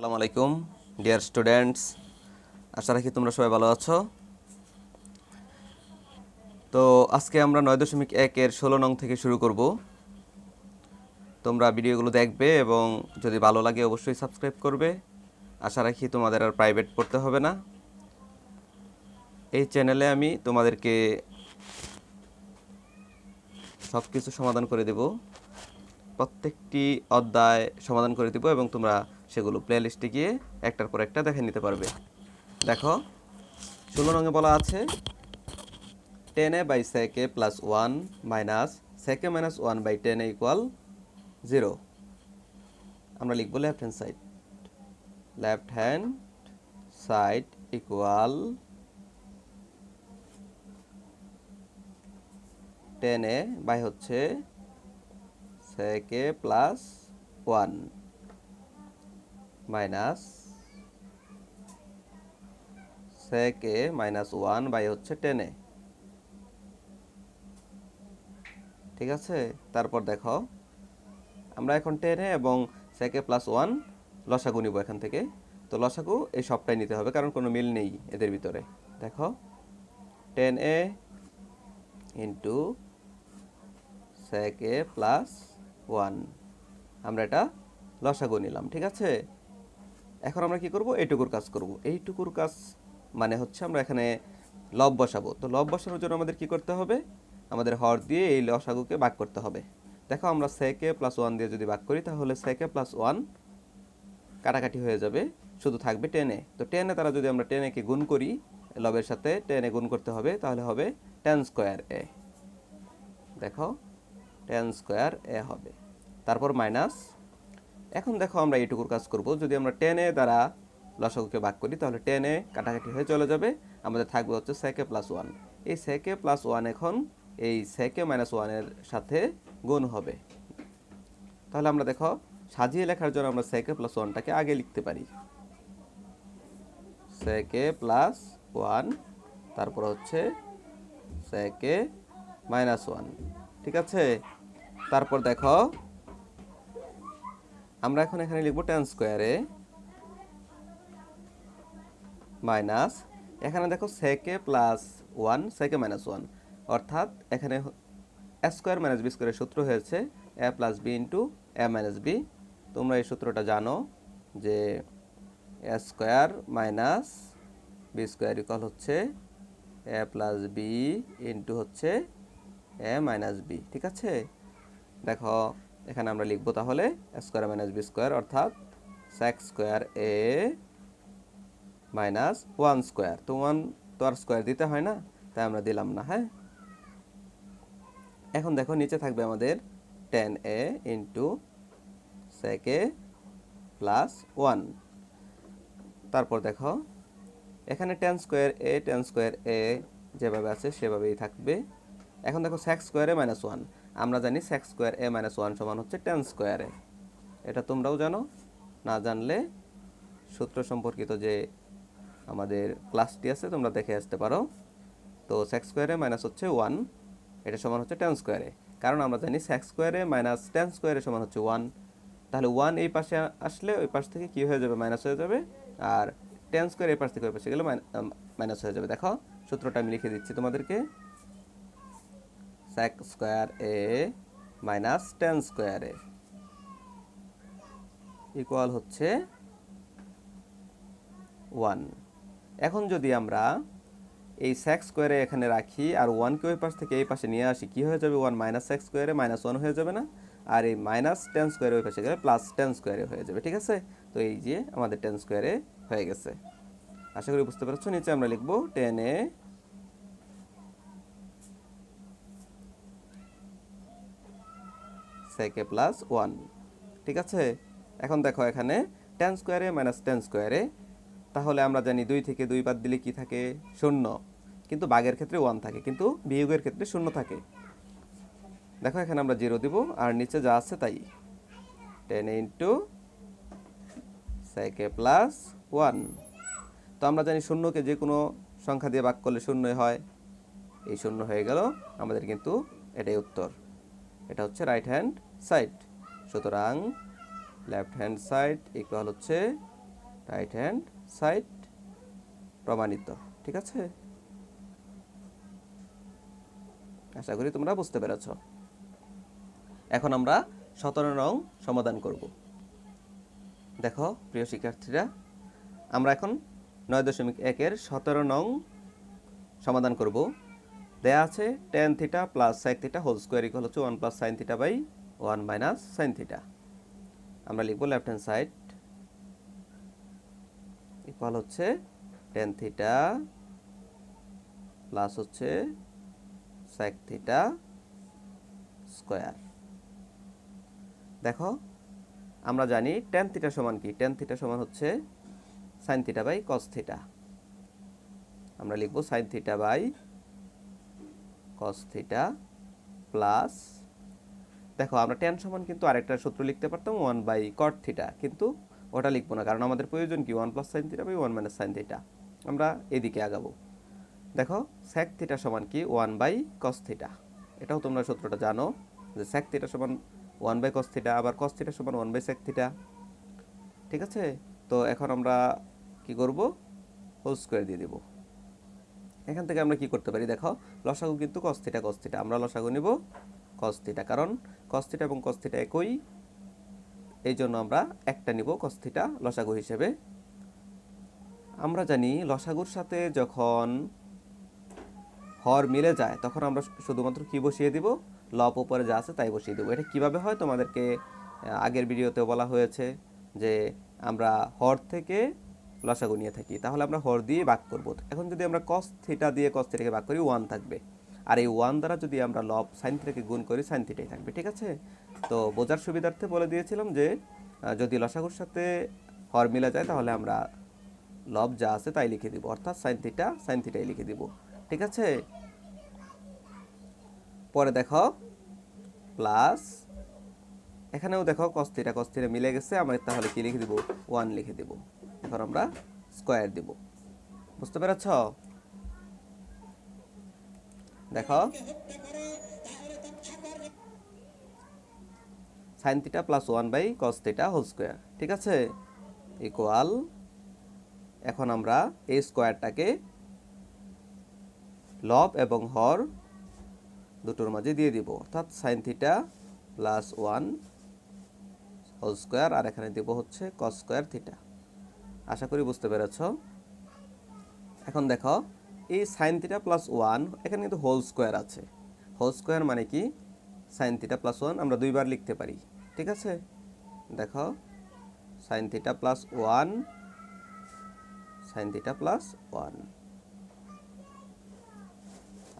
আসসালামু আলাইকুম, dear students. আশা রাখি তোমরা সবাই ভালো আছো। তো আজকে আমরা নয় দশমিক একের ষোলো নং থেকে শুরু করব। তোমরা ভিডিওগুলো দেখবে এবং যদি ভালো লাগে অবশ্যই সাবস্ক্রাইব করবে। আশা রাখি তোমাদের আর প্রাইভেট পড়তে হবে না। এই চ্যানেলে আমি তোমাদেরকে সব কিছু সমাধান করে দেব। প্রত্যেকটি অধ্যায় সমাধান করে দিব এবং তোমরা সেগুলো প্লে লিস্টে গিয়ে একটার পর একটা দেখে নিতে পারবে। দেখো, ষোলো রঙে বলা আছে tan A by sec A plus one minus sec A minus one by tan A equal zero আমরা লিখব left hand side left hand side equal tan A by হচ্ছে sec A plus one minus sec A minus one by হচ্ছে টেনে ঠিক আছে? তারপর দেখো, আমরা এখন টেনে এবং সেকে প্লাস ওয়ান লসাগু নিব এখান থেকে। তো লসাগু এই সবটাই নিতে হবে, কারণ কোনো মিল নেই এদের ভিতরে। দেখো, tan A into sec A plus one আমরা এটা লসাগু নিলাম, ঠিক আছে? এখন আমরা কি করব? এইটুকুর কাজ করব। এইটুকুর কাজ মানে হচ্ছে আমরা এখানে লব বসাবো। তো লব বসানোর জন্য আমাদের কি করতে হবে? আমাদের হর দিয়ে এই লসাগুকে ভাগ করতে হবে। দেখো আমরা সেকে প্লাস ওয়ান দিয়ে যদি ভাগ করি, তাহলে সেকে প্লাস ওয়ান কাটাকাটি হয়ে যাবে। শুধু থাকবে টেনে তো টেনে তারা যদি আমরা টেনে কে গুণ করি, লবের সাথে টেনে গুণ করতে হবে, তাহলে হবে টেন স্কোয়ার এ দেখো টেন স্কোয়ার এ হবে। তারপর মাইনাস এখন দেখো আমরা এইটুকুর কাজ করব। যদি আমরা টেনে দ্বারা লসাগুকে ভাগ করি, তাহলে টেনে কাটাকাটি হয়ে চলে যাবে। আমাদের থাকবে হচ্ছে সেকে প্লাস ওয়ান এই সেকে প্লাস ওয়ান এখন এই সেকে মাইনাস ওয়ানের সাথে গুণ হবে। তাহলে আমরা দেখো, সাজিয়ে লেখার জন্য আমরা সেকে প্লাস ওয়ানটাকে আগে লিখতে পারি। সেকে প্লাস ওয়ান তারপর হচ্ছে সেকে মাইনাস ওয়ান ঠিক আছে? তারপর দেখো আমরা এখন এখানে লিখব টেন স্কোয়ারে মাইনাস এখানে দেখো sec A plus one sec A minus one অর্থাৎ এখানে এ স্কোয়ার মাইনাস বি স্কোয়ারের সূত্র হয়েছে A plus B into A minus B তোমরা এই সূত্রটা জানো যে A square minus B square equal হচ্ছে এ প্লাস বি ইন্টু হচ্ছে এ মাইনাস বি ঠিক আছে? দেখো এখানে আমরা লিখব তাহলে স্কোয়ার মাইনাস বি স্কোয়ার অর্থাৎ sec square A minus one square তো ওয়ান তো আর স্কোয়ার দিতে হয় না, তাই আমরা দিলাম না হ্যাঁ? এখন দেখো নিচে থাকবে আমাদের tan A into sec A plus one তারপর দেখো, এখানে tan square A tan square A যেভাবে আছে সেভাবেই থাকবে। এখন দেখো স্যাক স্কোয়ারে মাইনাস ওয়ান আমরা জানি sec square A minus one সমান হচ্ছে টেন স্কোয়ারে এটা তোমরাও জানো, না জানলে সূত্র সম্পর্কিত যে আমাদের ক্লাসটি আছে, তোমরা দেখে আসতে পারো। তো স্যাক স্কোয়ারে মাইনাস হচ্ছে ওয়ান এটা সমান হচ্ছে টেন স্কোয়ারে কারণ আমরা জানি স্যাক স্কোয়ারে মাইনাস টেন স্কোয়ারে সমান হচ্ছে ওয়ান তাহলে ওয়ান এই পাশে আসলে ওই পাশ থেকে কী হয়ে যাবে? মাইনাস হয়ে যাবে। আর টেন স্কোয়ার এই পাশ থেকে ওই পাশে গেলে মাইনাস হয়ে যাবে। দেখো, সূত্রটা আমি লিখে দিচ্ছি তোমাদেরকে। Sec square A minus tan square A equal হচ্ছে ওয়ান এখন যদি আমরা এই স্যাক স্কোয়ারে এখানে রাখি আর ওয়ানকে ওই পাশ থেকে এই পাশে নিয়ে আসি, কি হয়ে যাবে? One minus sec square A minus one হয়ে যাবে না? আর এই মাইনাস টেন স্কোয়ারে ওই পাশে গেলে প্লাস টেন স্কোয়ারে হয়ে যাবে, ঠিক আছে? তো এই যে আমাদের টেন স্কোয়ারে হয়ে গেছে। আশা করি বুঝতে পারছ? নিচে আমরা লিখব টেন এ সেকে প্লাস ওয়ান ঠিক আছে? এখন দেখো এখানে টেন স্কোয়ারে মাইনাস টেন স্কোয়ারে তাহলে আমরা জানি দুই থেকে দুই বাদ দিলে কি থাকে? শূন্য। কিন্তু বাঘের ক্ষেত্রে ওয়ান থাকে, কিন্তু বিয়োগের ক্ষেত্রে শূন্য থাকে। দেখো এখানে আমরা জিরো দিব, আর নিচে যা আছে তাই। Tan into sec A plus one তো আমরা জানি শূন্যকে যে কোনো সংখ্যা দিয়ে ভাগ করলে শূন্যই হয়। এই শূন্য হয়ে গেল। আমাদের কিন্তু এটাই উত্তর। এটা হচ্ছে রাইট হ্যান্ড সাইড। সুতরাং লেফট হ্যান্ড সাইড ইকুয়াল হচ্ছে রাইট হ্যান্ড সাইড প্রমাণিত, ঠিক আছে? আশা করি তোমরা বুঝতে পেরেছ। এখন আমরা সতেরো রং সমাধান করব। দেখো, প্রিয় শিক্ষার্থীরা, আমরা এখন নয় দশমিক একের সতেরো নং সমাধান করব। দেয়া আছে tan theta plus sec theta whole square equal হচ্ছে one plus sine theta by one minus sine theta. আমরা লিখব লেফট হ্যান্ড সাইড ইকুয়াল হচ্ছে টেন থিটা প্লাস হচ্ছে sec থিটা স্কোয়ার দেখো, আমরা জানি টেন থিটা সমান কি? টেন থিটা সমান হচ্ছে sine theta by cos theta আমরা লিখব sine theta by cos theta plus দেখো, আমরা টেন সমান কিন্তু আরেকটা সূত্র লিখতে পারতাম ওয়ান বাই কট থিটা কিন্তু ওটা লিখব না, কারণ আমাদের প্রয়োজন কি? One plus sine theta by one minus sine theta আমরা এদিকে আগাবো। দেখো স্যাক থিটা সমান কি? ওয়ান বাই কস থিটা এটাও তোমরা সূত্রটা জানো যে স্যাক থিটা সমান ওয়ান বাই কস থিটা আবার কস থিটা সমান ওয়ান বাই স্যাক থিটা ঠিক আছে? তো এখন আমরা কি করব? হোল স্কোয়ার দিয়ে দেব। এখান থেকে আমরা কি করতে পারি? দেখো, লসাগু কিন্তু কস থিটা কস থিটা আমরা লসাগু নিব কস থিটা কারণ কস থিটা এবং কস থিটা একই, এই জন্য আমরা একটা নিব কস থিটা লসাগু হিসেবে। আমরা জানি লসাগুর সাথে যখন হর মিলে যায়, তখন আমরা শুধুমাত্র কি বসিয়ে দিব? লব উপরে যা আছে তাই বসিয়ে দেবো। এটা কীভাবে হয়? তোমাদেরকে আগের ভিডিওতে বলা হয়েছে যে আমরা হর থেকে লসাগু নিয়ে থাকি। তাহলে আমরা হর দিয়ে ভাগ করব। এখন যদি আমরা কস দিয়ে কস থিটাকে ভাগ করি ওয়ান থাকবে। আর এই ওয়ান দ্বারা যদি আমরা লব সাইন থিটাকে গুণ করি সাইন থিটাই থাকবে, ঠিক আছে? তো বোঝার সুবিধার্থে বলে দিয়েছিলাম যে যদি লসাগুর সাথে হর মিলে যায়, তাহলে আমরা লব যা আছে তাই লিখে দিব, অর্থাৎ সাইন থিটা সাইন থিটাই লিখে দিব, ঠিক আছে? পরে দেখো প্লাস এখানেও দেখো কস্তিটা কস্তিটা মিলে গেছে, আমরা তাহলে কি লিখে দিব? ওয়ান লিখে দিব। এখন আমরা স্কোয়ার দিব। বুঝতে পেরেছ? দেখো। Sine theta plus one by cos theta whole square ঠিক আছে? ইকুয়াল এখন আমরা এই স্কোয়ারটাকে লব এবং হর দুটোর মাঝে দিয়ে দিব। অর্থাৎ sine theta plus one whole square আর এখানে দিব হচ্ছে কস স্কোয়ার থিটা আশা করি বুঝতে পেরেছ? এখন দেখো এই সাইন থিটা প্লাস ওয়ান এখানে কিন্তু হোল স্কোয়ার আছে। হোল স্কোয়ার মানে কি? সাইন থিটা প্লাস ওয়ান আমরা দুইবার লিখতে পারি, ঠিক আছে? দেখো sine theta plus one sine theta plus one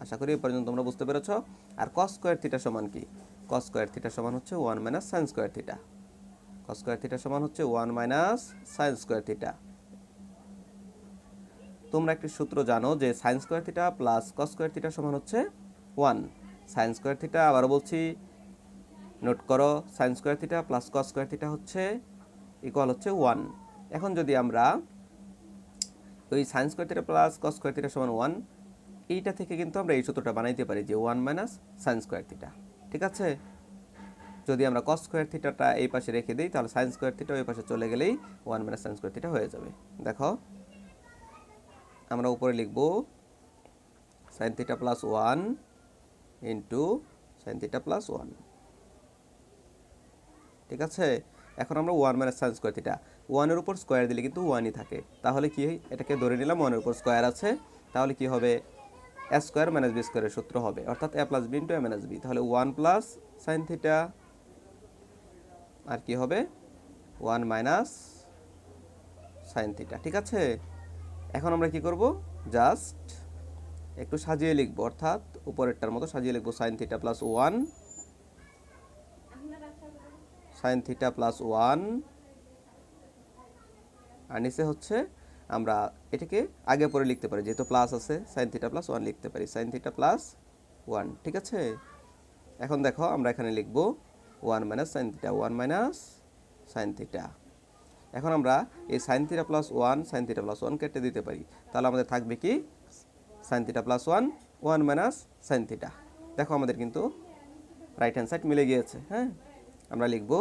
আশা করি এই পর্যন্ত তোমরা বুঝতে পেরেছ। আর কস স্কোয়ার থিটা সমান কি? কস স্কোয়ার থিটা সমান হচ্ছে one minus sine square theta cos square theta সমান হচ্ছে one minus sine square theta তোমরা একটি সূত্র জানো যে sine square theta plus cos square theta সমান হচ্ছে ওয়ান সাইন স্কোয়ার থিটা আবারও বলছি নোট করো sine square theta plus cos square theta হচ্ছে ইকুয়াল হচ্ছে ওয়ান এখন যদি আমরা ওই sine square theta plus cos square theta সমান ওয়ান এইটা থেকে কিন্তু আমরা এই সূত্রটা বানাইতে পারি যে one minus sine square theta ঠিক আছে? যদি আমরা কস স্কোয়ার থিটাটা এই পাশে রেখে দিই, তাহলে সাইন স্কোয়ার থিটা ওই পাশে চলে গেলেই one minus sine square theta হয়ে যাবে। দেখো আমরা উপরে লিখব sine theta plus one into sine theta plus one ঠিক আছে? এখন আমরা one minus sine square theta ওয়ানের উপর স্কোয়ার দিলে কিন্তু ওয়ানই থাকে। তাহলে কি এটাকে ধরে নিলাম ওয়ানের উপর স্কোয়ার আছে। তাহলে কি হবে? এ স্কোয়ার মাইনাস বি স্কোয়ারের সূত্র হবে। অর্থাৎ A plus B into A minus B তাহলে ওয়ান প্লাস সাইন থিটা আর কি হবে? ওয়ান মাইনাস সাইন থিটা ঠিক আছে? এখন আমরা কি করব? জাস্ট একটু সাজিয়ে লিখব, অর্থাৎ উপরেরটার মতো সাজিয়ে লিখব sine theta plus one sine theta plus one আর নিচে হচ্ছে আমরা এটাকে আগে পরে লিখতে পারি, যেহেতু প্লাস আছে সাইন থিটা প্লাস ওয়ান লিখতে পারি সাইন থিটা প্লাস ওয়ান ঠিক আছে? এখন দেখো আমরা এখানে লিখব one minus sine theta one minus sine theta এখন আমরা এই sine theta plus one sine theta plus one কেটে দিতে পারি। তাহলে আমাদের থাকবে কি? Sine theta plus one one minus sine theta দেখো আমাদের কিন্তু রাইট হ্যান্ড সাইড মিলে গিয়েছে হ্যাঁ? আমরা লিখব,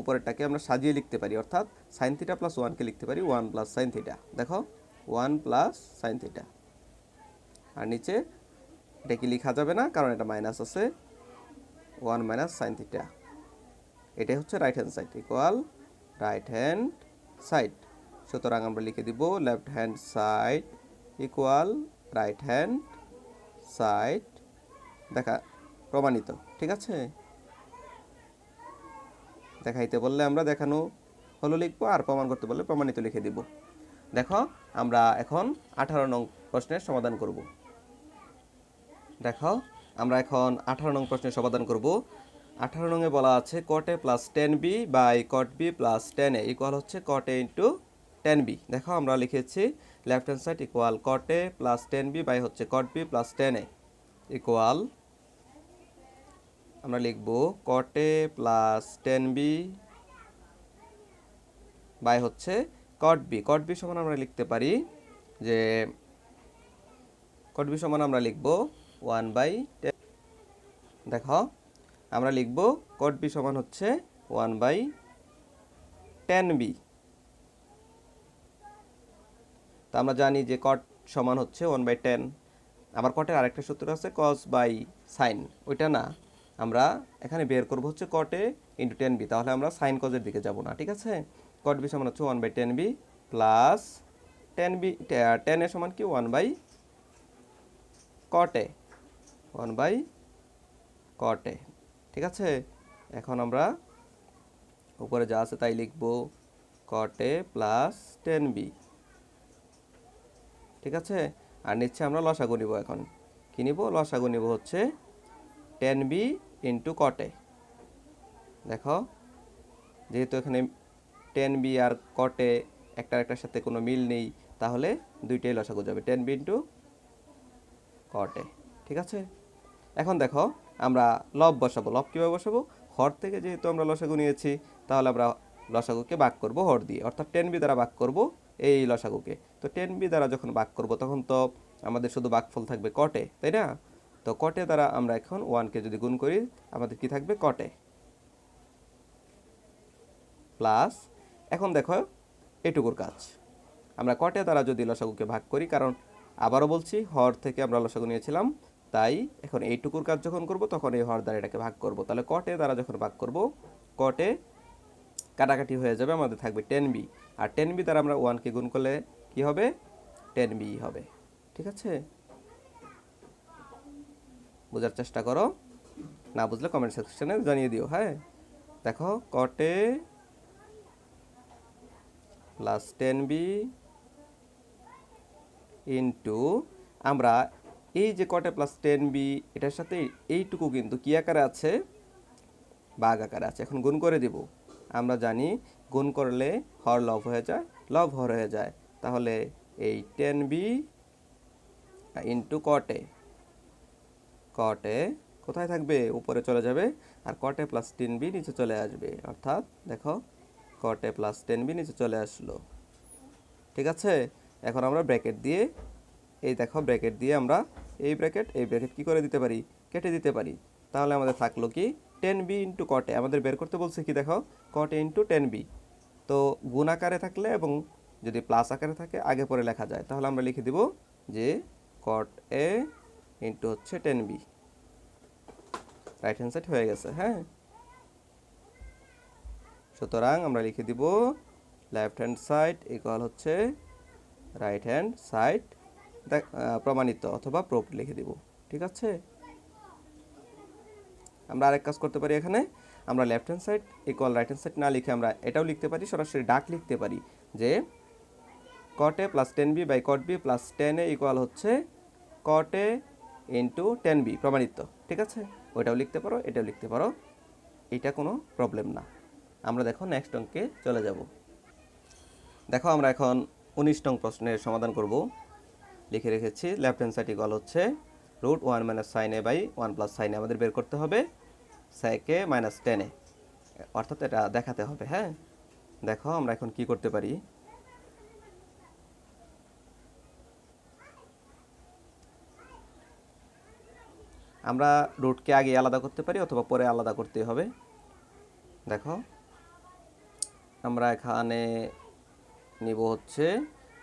উপরেরটাকে আমরা সাজিয়ে লিখতে পারি, অর্থাৎ সাইন থিটা প্লাস ওয়ানকে লিখতে পারি ওয়ান প্লাস সাইন থিটা দেখো ওয়ান প্লাস সাইন থিটা আর নিচে এটা কি লেখা যাবে না? কারণ এটা মাইনাস আছে। ওয়ান মাইনাস সাইন থিটা এটাই হচ্ছে right hand side equal right hand side. সুতরাং আমরা লিখে দিব left hand side equal right hand side. দেখা, প্রমাণিত, ঠিক আছে? দেখাইতে বললে আমরা দেখানো হলো লিখব, আর প্রমাণ করতে বললে প্রমাণিত লিখে দিব। দেখো, আমরা এখন আঠারো নং প্রশ্নের সমাধান করব। দেখো, আমরা এখন আঠারো নং প্রশ্নের সমাধান করব। আঠারো নংয়ে বলা আছে cot A plus tan B by cot B plus tan A equal হচ্ছে cot A into tan B দেখো আমরা লিখেছি left hand side equal cot A plus tan B by হচ্ছে cot B plus tan A equal আমরা লিখব cot A plus tan B by হচ্ছে cot B কট B সমান আমরা লিখতে পারি যে কট বি সমান আমরা লিখব ওয়ান বাই টেন দেখো আমরা লিখব কট বি সমান হচ্ছে ওয়ান বাই টেন বি তা আমরা জানি যে কট সমান হচ্ছে ওয়ান বাই টেন আবার কটের আরেকটা সূত্র আছে কস বাই সাইন ওইটা না, আমরা এখানে বের করব হচ্ছে কটে ইন্টু টেন বি তাহলে আমরা সাইন কজের দিকে যাব না, ঠিক আছে? কট বি সমান হচ্ছে one by tan B plus tan B tan এর সমান কি? One by cot A one by cot A ঠিক আছে? এখন আমরা উপরে যা আছে তাই লিখব কটে প্লাস টেন বি ঠিক আছে? আর নিচ্ছে আমরা লসাগু নিব এখন। কি নিব? লসাগু নিব হচ্ছে টেন বি ইন্টু কটে দেখো, যেহেতু এখানে টেন বি আর কটে একটার একটার সাথে কোনো মিল নেই, তাহলে দুইটাই লসাগু যাবে। টেন বি ইন্টু কটে ঠিক আছে? এখন দেখো আমরা লব বসাবো। লব কীভাবে বসাবো? হর থেকে যেহেতু আমরা লসাগু নিয়েছি, তাহলে আমরা লসাগুকে বাক করব হর দিয়ে। অর্থাৎ টেন বি দ্বারা বাক করব এই লসাগুকে। তো টেন বি দ্বারা যখন বাক করব, তখন তো আমাদের শুধু বাকফল থাকবে কটে তাই না? তো কটে দ্বারা আমরা এখন ওয়ানকে যদি গুণ করি, আমাদের কি থাকবে? কটে প্লাস এখন দেখো এটুকুর কাজ। আমরা কটে দ্বারা যদি লসাগুকে ভাগ করি, কারণ আবারও বলছি, হর থেকে আমরা লসাগু নিয়েছিলাম তাই এখন এইটুকুর কাজ যখন করব, তখন এই হর দ্বারা এটাকে ভাগ করব। তাহলে কটে দ্বারা যখন ভাগ করব কটে কাটাকাটি হয়ে যাবে আমাদের থাকবে টেন বি আর টেন বি দ্বারা আমরা ওয়ানকে গুণ করলে কি হবে? টেন বি হবে। ঠিক আছে? বোঝার চেষ্টা করো। না বুঝলে কমেন্ট সেকশনে জানিয়ে দিও হ্যাঁ? দেখো কটে প্লাস টেন বি ইন্টু আমরা এই যে কটে প্লাস টেন বি এটার সাথে এইটুকু কিন্তু কী আকারে আছে? বাঘ আকারে আছে। এখন গুণ করে দিব। আমরা জানি গুণ করলে হর লভ হয়ে যায় লভ হর হয়ে যায়। তাহলে এই টেন বি ইন্টু কটে কটে কোথায় থাকবে? উপরে চলে যাবে। আর কটে প্লাস টেন বি নিচে চলে আসবে। অর্থাৎ দেখো কটে প্লাস টেন বি নিচে চলে আসলো। ঠিক আছে? এখন আমরা ব্র্যাকেট দিয়ে এই দেখো ব্র্যাকেট দিয়ে আমরা এই ব্র্যাকেট এই ব্র্যাকেট কি করে দিতে পারি? কেটে দিতে পারি। তাহলে আমাদের থাকল কি? টেন বি ইন্টু কটে আমাদের বের করতে বলছে কি দেখো? কটে ইন্টু টেন বি তো গুণ আকারে থাকলে এবং যদি প্লাস আকারে থাকে, আগে পরে লেখা যায়। তাহলে আমরা লিখে দিব যে কট এ ইন্টু হচ্ছে tan B right hand side হয়ে গেছে হ্যাঁ? সুতরাং আমরা লিখে দিব লেফট হ্যান্ড সাইড ইকুয়াল হচ্ছে রাইট হ্যান্ড সাইড প্রমাণিত অথবা প্রুফ লিখে দিব। ঠিক আছে? আমরা আরেক কাজ করতে পারি এখানে। আমরা left hand side equal right hand side না লিখে আমরা এটাও লিখতে পারি, সরাসরি ডাক লিখতে পারি যে cot A plus tan B by cot B plus tan A equal হচ্ছে cot A into tan B প্রমাণিত। ঠিক আছে? ওইটাও লিখতে পারো, এটাও লিখতে পারো। এটা কোনো প্রবলেম না। আমরা দেখো নেক্সট অঙ্কে চলে যাব। দেখো আমরা এখন উনিশ নং প্রশ্নের সমাধান করব। লিখে রেখেছি লেফট হ্যান্ড সাইড ইকুয়াল হচ্ছে root one minus sine A by one plus sine আমাদের বের করতে হবে স্যাকে মাইনাস টেন অর্থাৎ এটা দেখাতে হবে হ্যাঁ? দেখো আমরা এখন কি করতে পারি? আমরা রুটকে আগে আলাদা করতে পারি অথবা পরে আলাদা করতে হবে। দেখো, আমরা এখানে নিব হচ্ছে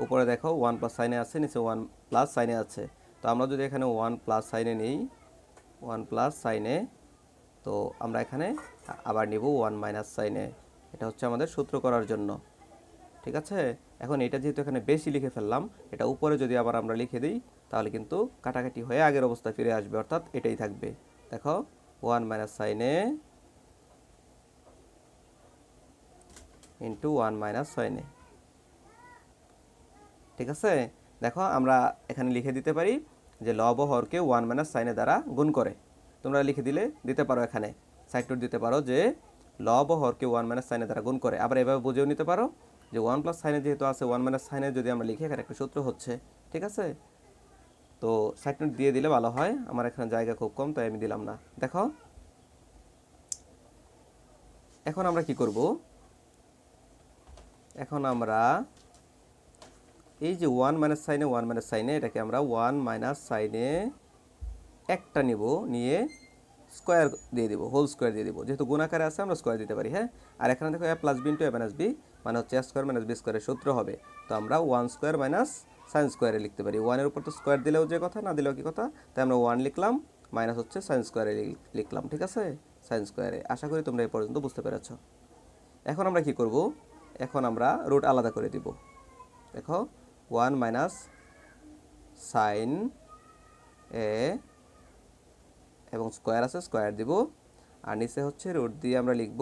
উপরে দেখো ওয়ান প্লাস সাইনে আছে, নিচে ওয়ান প্লাস সাইনে আছে। তো আমরা যদি এখানে ওয়ান প্লাস সাইনে নিই ওয়ান প্লাস সাইনে তো আমরা এখানে আবার নিব ওয়ান মাইনাস সাইনে এটা হচ্ছে আমাদের সূত্র করার জন্য। ঠিক আছে? এখন এটা যেহেতু এখানে বেশি লিখে ফেললাম, এটা উপরে যদি আবার আমরা লিখে দিই, তাহলে কিন্তু কাটাকাটি হয়ে আগের অবস্থায় ফিরে আসবে, অর্থাৎ এটাই থাকবে। দেখো one minus sine A into one minus sine A ঠিক আছে? দেখো, আমরা এখানে লিখে দিতে পারি যে লব হরকে ওয়ান মাইনাস সাইনে দ্বারা গুণ করে। তোমরা লিখে দিলে, দিতে পারো এখানে। সাইটুর দিতে পারো যে লব হরকে ওয়ান মাইনাস সাইনে দ্বারা গুণ করে। আবার এভাবে বুঝেও নিতে পারো যে ওয়ান প্লাস সাইনে যেহেতু আছে, ওয়ান মাইনাস সাইনে যদি আমরা লিখি, এখানে একটা সূত্র হচ্ছে। ঠিক আছে? তো সাইড নোট দিয়ে দিলে ভালো হয়। আমার এখানে জায়গা খুব কম, তাই আমি দিলাম না। দেখো। এখন আমরা কি করব? এখন আমরা এই যে one minus sine A one minus sine A এটাকে আমরা ওয়ান মাইনাস সাইনে একটা নিব, নিয়ে স্কোয়ার দিয়ে দিব হোল স্কোয়ার দিয়ে দিব। যেহেতু গুণাকারে আছে, আমরা স্কোয়ার দিতে পারি হ্যাঁ? আর এখানে দেখো A plus B into A minus B মানে হচ্ছে স্কোয়ার মাইনাস বি স্কোয়ারের সূত্র হবে। তো আমরা ওয়ান স্কোয়ার মাইনাস সাইন স্কোয়ারে লিখতে পারি। ওয়ানের উপর তো স্কোয়ার দিলেও যে কথা, না দিলেও কি কথা? তাই আমরা ওয়ান লিখলাম মাইনাস হচ্ছে সাইন স্কোয়ারে লিখলাম, ঠিক আছে? সাইন স্কোয়ারে আশা করি তোমরা এই পর্যন্ত বুঝতে পেরেছ। এখন আমরা কি করব? এখন আমরা রুট আলাদা করে দিব। দেখো ওয়ান মাইনাস সাইন এ এবং স্কোয়ার আছে, স্কোয়ার দিব। আর নিচে হচ্ছে রুট দিয়ে আমরা লিখব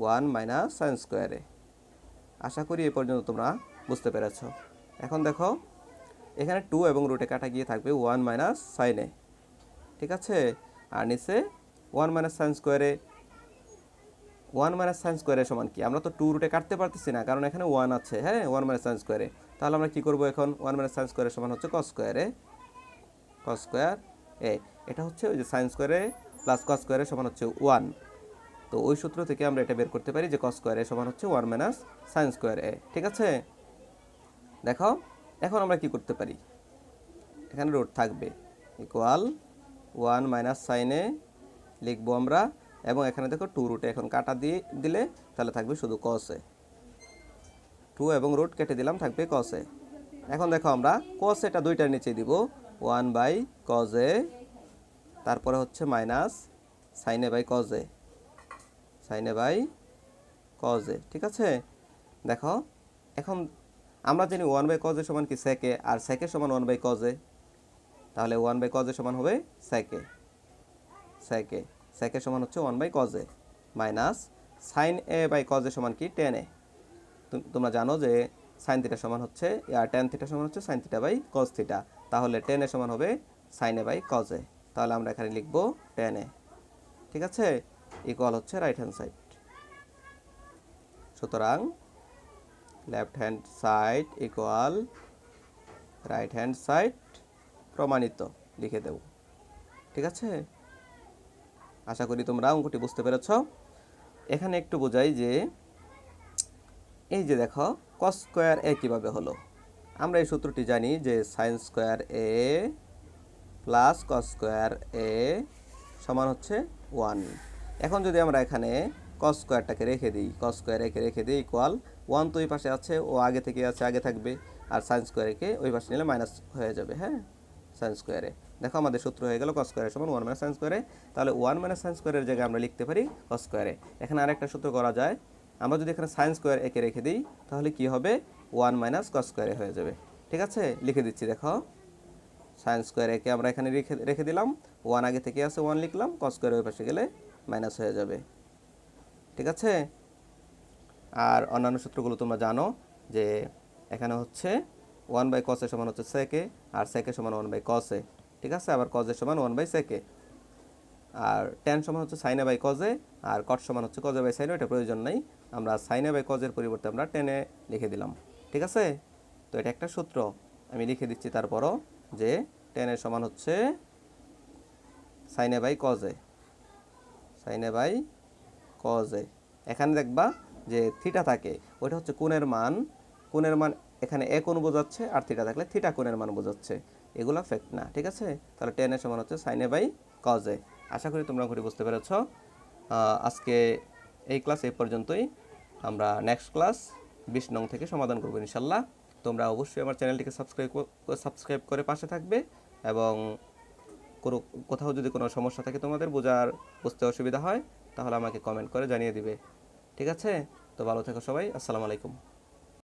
ওয়ান মাইনাস সাইন স্কোয়ারে আশা করি এ পর্যন্ত তোমরা বুঝতে পেরেছ। এখন দেখো, এখানে টু এবং রুটে কাটা গিয়ে থাকবে ওয়ান মাইনাস সাইনে ঠিক আছে? আর নিচে one minus sine square A one minus sine স্কোয়ারের সমান কি? আমরা তো টু রুটে কাটতে পারতেছি না, কারণ এখানে ওয়ান আছে হ্যাঁ? ওয়ান মাইনাস সাইন স্কোয়ারে তাহলে আমরা কি করব এখন? ওয়ান মাইনাস সাইন স্কোয়ারের সমান হচ্ছে কস স্কোয়ারে কস স্কোয়ার এ। এটা হচ্ছে ওই যে সাইন স্কোয়ারে প্লাস কস স্কোয়ারের সমান হচ্ছে ওয়ান তো ওই সূত্র থেকে আমরা এটা বের করতে পারি যে কস স্কোয়ারে সমান হচ্ছে one minus sine square A. ঠিক আছে? দেখো, এখন আমরা কি করতে পারি? এখানে রুট থাকবে। ইকুয়াল ওয়ান মাইনাস সাইনে লিখব আমরা। এবং এখানে দেখো টু রুটে এখন কাটা দিয়ে দিলে তাহলে থাকবে শুধু কসে টু এবং রুট কেটে দিলাম, থাকবে কসে এখন দেখো আমরা কস এটা দুইটার নিচে দিব। ওয়ান বাই কজে তারপরে হচ্ছে মাইনাস সাইনে বাই কজে সাইনে বাই কজে ঠিক আছে? দেখো, এখন আমরা জানি ওয়ান বাই কজে সমান কি সেকে আর সেকে সমান ওয়ান বাই কজে তাহলে ওয়ান বাই কজে সমান হবে সেকে সেকে সেকে সমান হচ্ছে one by cos A minus sine A by cos A সমান কি টেন এ তোমরা জানো যে সাইন থিটা সমান হচ্ছে টেন থিটা সমান হচ্ছে sine theta by cos theta তাহলে টেন সমান হবে সাইন বাই কজে তাহলে আমরা এখানে লিখব টেন ঠিক আছে? ইকুয়াল হচ্ছে রাইট হ্যান্ড সাইড সুতরাং left hand side equal right hand side প্রমাণিত। লিখে দেব। ঠিক আছে? আশা করি তোমরা অঙ্কটি বুঝতে পেরেছ। এখানে একটু বোঝাই যে এই যে দেখো কস স্কোয়ার এ কীভাবে হলো? আমরা এই সূত্রটি জানি যে sine square A plus cos square A সমান হচ্ছে ওয়ান এখন যদি আমরা এখানে কস স্কোয়ারটাকে রেখে দিই কস স্কোয়ার একে রেখে দিই ইকুয়াল ওয়ান তো ওই পাশে আছে, ও আগে থেকে আছে, আগে থাকবে, আর সাইন স্কোয়ারকে ওই পাশে নিলে মাইনাস হয়ে যাবে হ্যাঁ? সাইন স্কোয়ারে দেখো আমাদের সূত্র হয়ে গেল কস স্কোয়ারের সমান ওয়ান মাইনাস সাইন স্কোয়ারে তাহলে ওয়ান মাইনাস সাইন স্কোয়ারের জায়গায় আমরা লিখতে পারি কস স্কোয়ারে এখানে আরেকটা সূত্র করা যায় আমরা যদি এখানে সাইন স্কোয়ার একে রেখে দিই, তাহলে কি হবে? ওয়ান মাইনাস কস স্কোয়ারে হয়ে যাবে। ঠিক আছে? লিখে দিচ্ছি, দেখো। সাইন স্কোয়ার একে আমরা এখানে রেখে রেখে দিলাম। ওয়ান আগে থেকে আছে ওয়ান লিখলাম কস স্কোয়ার ওই পাশে গেলে মাইনাস হয়ে যাবে। ঠিক আছে? আর অন্যান্য সূত্রগুলো তোমরা জানো যে এখানে হচ্ছে ওয়ান বাই কসের সমান হচ্ছে সেকে আর সেকে সমান ওয়ান বাই কসে ঠিক আছে? আবার কজের সমান ওয়ান বাই সেকে আর টেন সমান হচ্ছে সাইনে বাই কজে আর কট সমান হচ্ছে কজে বাই সাইনে এটা প্রয়োজন নাই। আমরা সাইনে বাই কজের পরিবর্তে আমরা টেনে লিখে দিলাম। ঠিক আছে? তো এটা একটা সূত্র। আমি লিখে দিচ্ছি তারপরও যে টেনের সমান হচ্ছে সাইনে বাই কজে সাইনে বাই কজে এখানে দেখবা যে থিটা থাকে, ওইটা হচ্ছে কোণের মান। কোণের মান এখানে এ কোণ বোঝাচ্ছে আর থিটা থাকলে থিটা কোণের মান বোঝাচ্ছে। এগুলো ফ্যাক্ট না, ঠিক আছে? তাহলে টেনের সমান হচ্ছে সাইনে বাই কজে আশা করি তোমরা ঘুরে বুঝতে পেরেছ। আজকে এই ক্লাস এই পর্যন্তই। আমরা নেক্সট ক্লাস বিশ নং থেকে সমাধান করব ইনশাল্লাহ। তোমরা অবশ্যই আমার চ্যানেলটিকে সাবস্ক্রাইব সাবস্ক্রাইব করে পাশে থাকবে এবং কোনো, কোথাও যদি কোনো সমস্যা থাকে তোমাদের বোঝার, বুঝতে অসুবিধা হয়, তাহলে আমাকে কমেন্ট করে জানিয়ে দিবে। ঠিক আছে? তো ভালো থেকো সবাই, আসসালামু আলাইকুম।